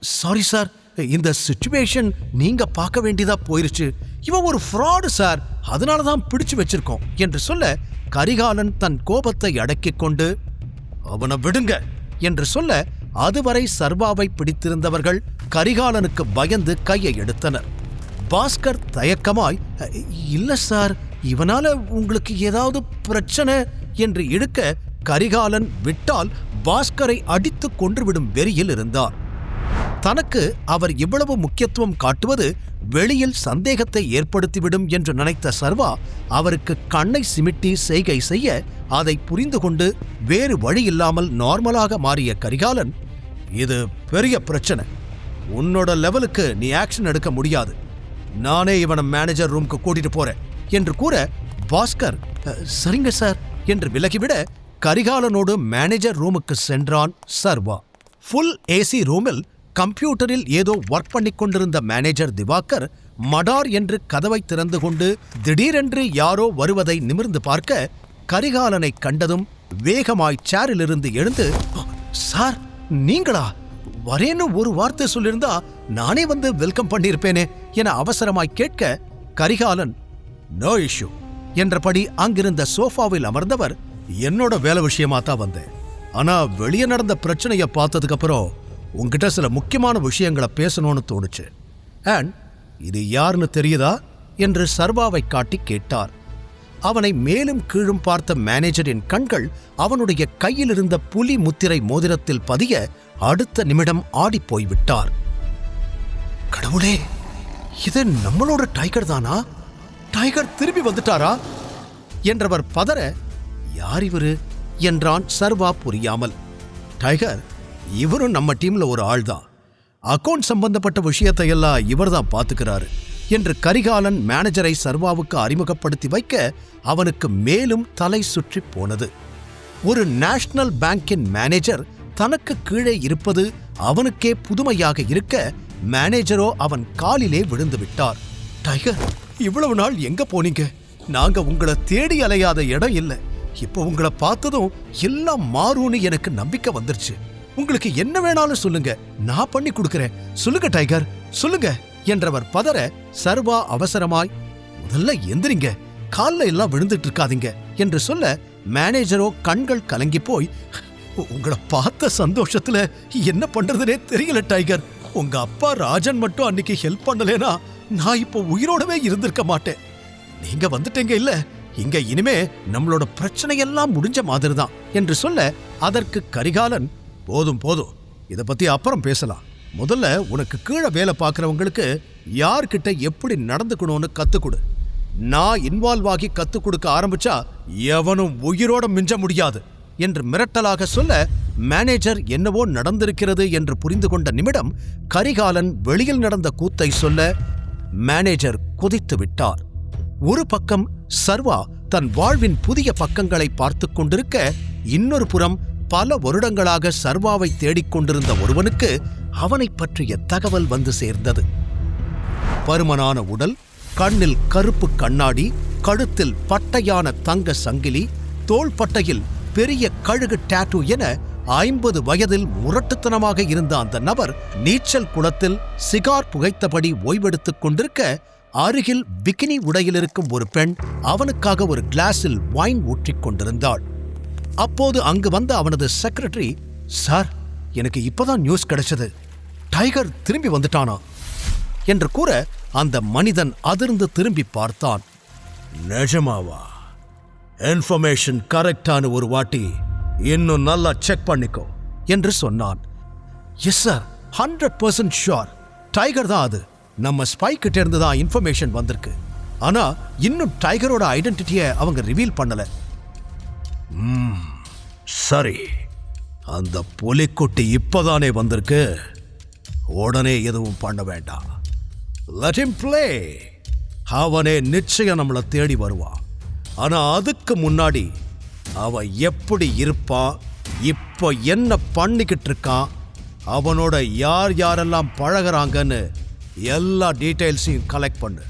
Sorry sir இந்த situation நீங்க பார்க்க வேண்டியதா போயிருச்சு. இவன் ஒரு ஃப்ராடு சார் அதனால தான் பிடிச்சு வச்சிருக்கோம். என்று சொல்ல கரிகாலன் தன் கோபத்தை அடக்கிக் கொண்டு அவனை விடுங்க. என்று சொல்ல அதுவரை சர்வாவை பிடித்திருந்தவர்கள் கரிகாலனுக்கு பயந்து கையை எடுத்தனர். பாஸ்கர் தயக்கமாய் இல்ல சார் இவனால உங்களுக்கு ஏதாவது பிரச்சனை? என்று இழுக்க கரிகாலன் விட்டால் பாஸ்கரை அடித்துக் கொன்றுவிடும் வெறியில் இருந்தார் தனக்கு அவர் இவ்வளவு முக்கியத்துவம் காட்டுவது வெளியில் சந்தேகத்தை ஏற்படுத்திவிடும் என்று நினைத்த சர்வா அவருக்கு கண்ணை சிமிட்டி செய்கை செய்ய அதை புரிந்து கொண்டு வேறு வழி இல்லாமல் நார்மலாக மாறிய கரிகாலன் இது பெரிய பிரச்சனை. உன்னோட லெவலுக்கு நீ ஆக்ஷன் எடுக்க முடியாது. நானே இவனை மேனேஜர் ரூம்க்கு கூட்டிட்டு போறேன் என்று கூற பாஸ்கர் சரிங்க சார் என்று விலகிவிட கரிகாலனோடு மேனேஜர் ரூமுக்கு சென்றான் சர்வா. ஃபுல் ஏசி ரூமில் கம்ப்யூட்டரில் ஏதோ ஒர்க் பண்ணிக் கொண்டிருந்த மேனேஜர் திவாகர் மடார் என்று கதவை திறந்து கொண்டு திடீரென்று யாரோ வருவதை நிமிர்ந்து பார்க்க கரிகாலனை கண்டதும் வேகமாய் சேரிலிருந்து எழுந்து சார் நீங்களா? வரேன்னு ஒரு வார்த்தை சொல்லியிருந்தா நானே வந்து வெல்கம் பண்ணியிருப்பேனே என அவசரமாய் கேட்க கரிகாலன் நோ இஷ்யூ என்றபடி அங்கிருந்த சோஃபாவில் அமர்ந்தவர் என்னோட வேலை விஷயமா தான் வந்தேன். ஆனா வெளியே நடந்த பிரச்சனைய பார்த்ததுக்கு அப்புறம் உங்ககிட்ட சில முக்கியமான விஷயங்களை பேசணும்னு தோணுச்சு. அண்ட் இது யாருன்னு தெரியுதா? என்று சர்வாவை காட்டி கேட்டார். அவனை மேலும் கீழும் பார்த்த மேனேஜரின் கண்கள் அவனுடைய கையில் இருந்த புலி முத்திரை மோதிரத்தில் பதிய அடுத்த நிமிடம் ஆடிப் போய்விட்டார். கடவுளே இது நம்மளோட டைகர் தானா? டைகர் திரும்பி வந்துட்டாரா? என்றவர் பதற யார் இவரு? என்றான் சர்வா புரியாமல். டைகர் இவரும் நம்ம டீம்ல ஒரு ஆள்தான். அக்கௌண்ட் சம்பந்தப்பட்ட விஷயத்தையெல்லாம் இவர் இவர்தான் பார்த்துக்கிறாரு என்று கரிகாலன் மேனேஜரை சர்வாவுக்கு அறிமுகப்படுத்தி வைக்க அவனுக்கு மேலும் தலை சுற்றி போனது. ஒரு நேஷனல் பேங்கின் மேனேஜர் தனக்கு கீழே இருப்பது அவனுக்கே புதுமையாக இருக்க மேனேஜரோ அவன் காலிலே விழுந்து விட்டார். டைகர் இவ்வளவு நாள் எங்க போனீங்க? நாங்க உங்களை தேடி அலையாத இடம் இல்லை. இப்போ உங்களை பார்த்ததும் எல்லாம் மாறும்னு எனக்கு நம்பிக்கை வந்துருச்சு. உங்களுக்கு என்ன வேணாலும் சொல்லுங்க. நான் பண்ணி கொடுக்கறேன். சொல்லுங்க டைகர். சொல்லுங்க. என்றவர் பதற சர்வா அவசரமாய் முதல்ல எந்திரிங்க. கால்ல எல்லாம் விழுந்துட்டு இருக்காதீங்க. என்று சொல்ல மேனேஜரோ கண்கள் கலங்கி போய் உங்களை பார்த்த சந்தோஷத்துல என்ன பண்றதுனே தெரியல டைகர். உங்க அப்பா ராஜன் மட்டும் அன்னைக்கு ஹெல்ப் பண்ணலேனா நான் இப்போ உயிரோடவே இருந்திருக்க மாட்டேன். நீங்க வந்துட்டீங்க இல்ல? இங்க இனிமே நம்மளோட பிரச்சனையெல்லாம் முடிஞ்ச மாதிரி தான் என்று சொல்ல அதற்கு கரிகாலன் போதும் போதும். இதை பற்றி அப்புறம் பேசலாம். முதல்ல உனக்கு கீழே வேலை பார்க்குறவங்களுக்கு யார்கிட்ட எப்படி நடந்துக்கணும்னு கற்றுக்கொடு நான் இன்வால்வ் ஆகி கற்றுக் கொடுக்க ஆரம்பிச்சா எவனும் உயிரோட மிஞ்ச முடியாது என்று மிரட்டலாக சொல்ல மேனேஜர் என்னவோ நடந்திருக்கிறது என்று புரிந்து கொண்ட நிமிடம் கரிகாலன் வெளியில் நடந்த கூத்தை சொல்ல மேனேஜர் கொதித்து விட்டார். ஒரு பக்கம் சர்வா தன் வாழ்வின் புதிய பக்கங்களை பார்த்து கொண்டிருக்க இன்னொரு புறம் பல வருடங்களாக சர்வாவை தேடிக்கொண்டிருந்த ஒருவனுக்கு அவனைப் பற்றிய தகவல் வந்து சேர்ந்தது. பருமனான உடல் கண்ணில் கருப்பு கண்ணாடி கழுத்தில் பட்டையான தங்க சங்கிலி தோள்பட்டையில் பெரிய கழுகு டாட்டூ என ஐம்பது வயதில் முரட்டுத்தனமாக இருந்த அந்த நபர் நீச்சல் குளத்தில் சிகார் புகைத்தபடி ஓய்வெடுத்துக் கொண்டிருக்க அருகில் பிகினி உடையில் இருக்கும் ஒரு பெண் அவனுக்காக ஒரு கிளாஸில் வைன் ஊற்றிக் கொண்டிருந்தாள். அப்போது அங்கு வந்த அவனது செக்ரட்டரி சார் எனக்கு இப்பதான் நியூஸ் கிடைச்சது. டைகர் திரும்பி வந்துட்டானா? என்று கூற அந்த மனிதன் அதிர்ந்து திரும்பி பார்த்தான். நிஜமாவா? இன்ஃபர்மேஷன் கரெக்டான ஒரு வாட்டி இன்னும் நல்லா செக் பண்ணிக்கோ. என்று சொன்னான். Yes sir hundred percent sure tiger தான் அது. நம்ம ஸ்பை கிட்ட இருந்து தான் இன்ஃபர்மேஷன் வந்திருக்கு. ஆனா இன்னும் டைகரோட ஐடென்டிட்டியை அவங்க ரிவீல் பண்ணல. சரி அந்த புலிக்குட்டி இப்போதானே வந்திருக்கு. உடனே எதுவும் பண்ண வேண்டாம். லெட் him அவனே நிச்சயம் நம்மளை தேடி வருவான். ஆனால் அதுக்கு முன்னாடி அவன் எப்படி இருப்பான் இப்போ என்ன பண்ணிக்கிட்டு இருக்கான் அவனோட யார் யாரெல்லாம் பழகுறாங்கன்னு எல்லா டீட்டெயில்ஸையும் கலெக்ட் பண்ணு.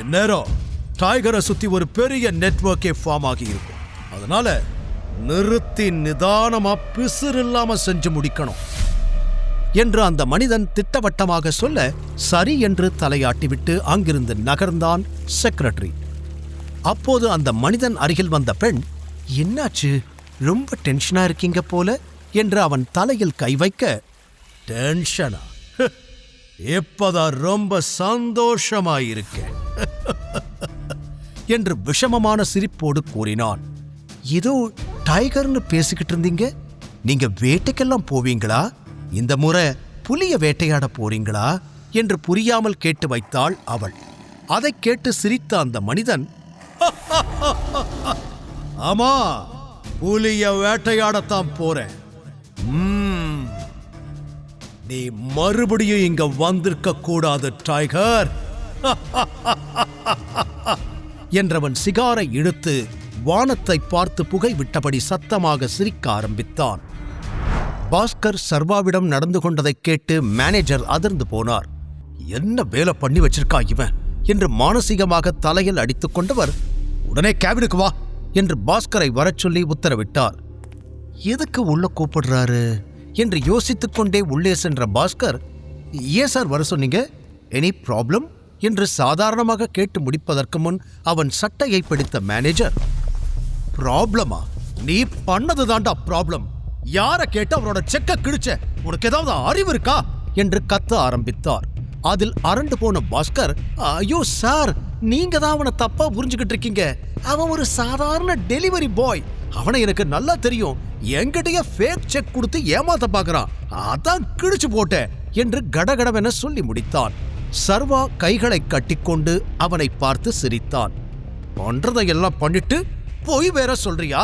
இந்நேரம் டைகரை சுற்றி ஒரு பெரிய நெட்வொர்க்கே ஃபார்ம் ஆகி இருக்கும். அதனால் நிறுத்தி நிதானமா பிசுறு இல்லாம செஞ்சு முடிக்கணும் என்று அந்த மனிதன் திட்டவட்டமாக சொல்ல சரி என்று தலையாட்டிவிட்டு அங்கிருந்து நகர்ந்தான் செக்ரட்டரி. அப்போது அந்த மனிதன் அருகில் வந்த பெண் என்னாச்சு? ரொம்ப டென்ஷனா இருக்கீங்க போல என்று அவன் தலையில் கை வைக்க டென்ஷனா? இப்பதான் ரொம்ப சந்தோஷமா இருக்கேன் என்று விஷமமான சிரிப்போடு கூறினான். ஏதோ டைகர்னு பேசிக்கிட்டு இருந்தீங்க? நீங்க வேட்டைக்கெல்லாம் போவீங்களா? இந்த முறை புலிய வேட்டையாட போறீங்களா? என்று புரியாமல் கேட்டு வைத்தாள் அவள். அதைக் கேட்டு சிரித்த அந்த மனிதன் ஆமா புலிய வேட்டையாடத்தான் போறேன். நீ மறுபடியும் இங்க வந்திருக்க கூடாது டைகர். என்றவன் சிகாரை இழுத்து வானத்தை பார்த்து புகை விட்டபடி சத்தமாக சிரிக்க ஆரம்பித்தான். பாஸ்கர் சர்வாவிடம் நடந்து கொண்டதைக் கேட்டு மேனேஜர் அதிர்ந்து போனார். என்ன வேலை பண்ணி வச்சிருக்கா இவன்? என்று மானசீகமாக தலையில் அடித்துக் கொண்டவர் உடனே கேபினுக்கு வா என்று பாஸ்கரை வரச் சொல்லி உத்தரவிட்டார். எதுக்கு உள்ள கூப்பிடுறாரு? என்று யோசித்துக் கொண்டே உள்ளே சென்ற பாஸ்கர் ஏன் சார் வர சொன்னீங்க? எனி ப்ராப்ளம் என்று சாதாரணமாக கேட்டு முடிப்பதற்கு முன் அவன் சட்டையை பிடித்த மேனேஜர் ப்ராப்ளமா நீ பண்ணது தாண்டா ப்ராப்ளம் யார கேட்டு அவரோட செக்க கிழிச்ச? உனக்கு ஏதாவது அறிவு இருக்கா? என்று கத்த ஆரம்பித்தார். அதில் அரண்டு போன பாஸ்கர் ஐயோ சார் நீங்க தான் அவனை தப்பா புரிஞ்சுக்கிட்டு இருக்கீங்க. அவன் ஒரு சாதாரண டெலிவரி பாய் அவனை எனக்கு நல்லா தெரியும். என்கிட்டயே ஃபேக் செக் கொடுத்து ஏமாத்த பார்க்கறான் அதான் கிழிச்சு போட்டேன் என்று கடகடவென சொல்லி முடித்தான் சர்வா கைகளை கட்டிக்கொண்டு அவனை பார்த்து சிரித்தான். பண்றதையெல்லாம் பண்ணிட்டு போய் வேற சொல்றியா?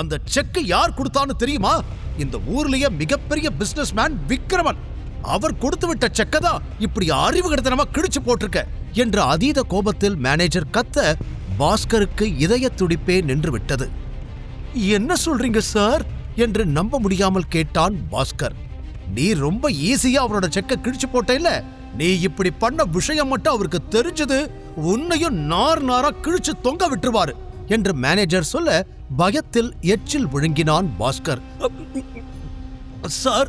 அந்த செக் யார் கொடுத்தான்னு தெரியுமா? இந்த ஊர்லயே மிகப்பெரிய பிசினஸ் மேன் விக்ரமன். அவர் கொடுத்து விட்ட செக்கை தான் இப்படி அறிவு கிடத்தனமா கிழிச்சு போட்டிருக்க. என்ற அதீத கோபத்தில் மேனேஜர் கத்த பாஸ்கருக்கு இதய துடிப்பே நின்று விட்டது. என்ன சொல்றீங்க சார் என்று நம்ப முடியாமல் கேட்டான் பாஸ்கர். நீ ரொம்ப ஈஸியா அவரோட செக்கை கிழிச்சு போட்டேல நீ இப்படி பண்ண விஷயம் மட்டும் அவருக்கு தெரிஞ்சது உன்னையும் நார் நாரா கிழிச்சு தொங்க விட்டுருவாரு. என்று மேனேஜர் சொல்ல பயத்தில் எச்சில் விழுங்கினான் பாஸ்கர். சார்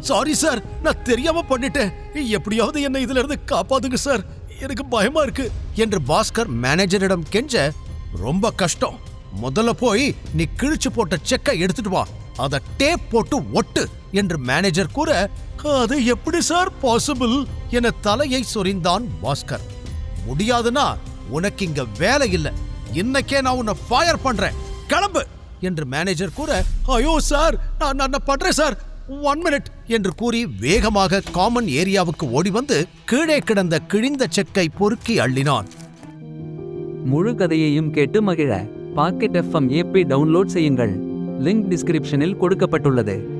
சாரி சார் நான் தெரியாம பண்ணிட்டேன். எப்படியாவது என்னை இதுல இருந்து காப்பாத்துங்க சார். எனக்கு பயமா இருக்கு. என்று பாஸ்கர் மேனேஜரிடம் கெஞ்ச ரொம்ப கஷ்டம். முதல்ல போய் நீ கிழிச்சு போட்ட செக்கை எடுத்துட்டு வா. அதை டேப் போட்டு ஒட்டு. என்று மேனேஜர் கூற அது எப்படி சார் பாசிபிள் என தலையை சொரிந்தான் பாஸ்கர். முடியாதுன்னா உனக்கு இங்க வேலை இல்லை. இன்னைக்கே நான் உன்னை ஃபயர் பண்றேன். கிளம்பு! என்று மேனேஜர் கூற ஐயோ சார் நான் நான் பண்றேன் சார் ஒன் மினிட் என்று கூறி வேகமாக காமன் ஏரியாவுக்கு ஓடி வந்து கீழே கிடந்த கிழிந்த செக்கை பொறுக்கி அள்ளினான். முழு கதையையும் கேட்டு மகிழ. பாக்கெட் எஃப்எம் ஏபி டவுன்லோட் செய்யுங்கள். லிங்க் டிஸ்கிரிப்ஷனில் கொடுக்கப்பட்டுள்ளது.